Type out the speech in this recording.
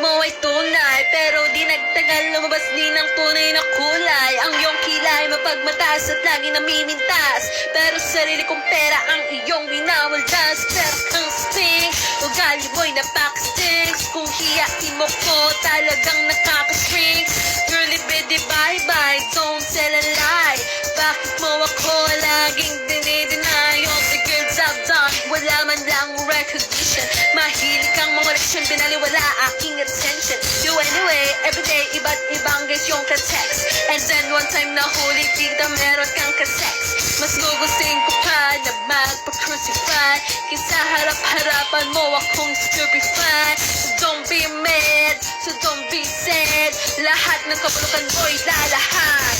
mo ay tunay. Pero di nagtagal lumabas din ang tunay na kulay. Ang iyong kilay mapagmataas at lagi namimintas Pero sarili kong pera ang iyong winawaldas Pero kang sting, ugali mo'y napakastings Kung hiyain mo ko talagang nakakashrink Girlie bidi bye bye, don't tell a lie. Bakit mo ako laging dinideny? All the girls I've done, wala man lang recognition. Mahilig leksyon, binaliwala aking attention Do anyway, everyday, iba't ibang guys yung ka-text And then one time na huli kita meron kang ka-sex. Mas gugustuhin ko pa na magpa-crucify. Kaysa harap-harapan mo akong stupefy. So don't be mad, so don't be sad. Lahat ng kabulukan mo'y lalahan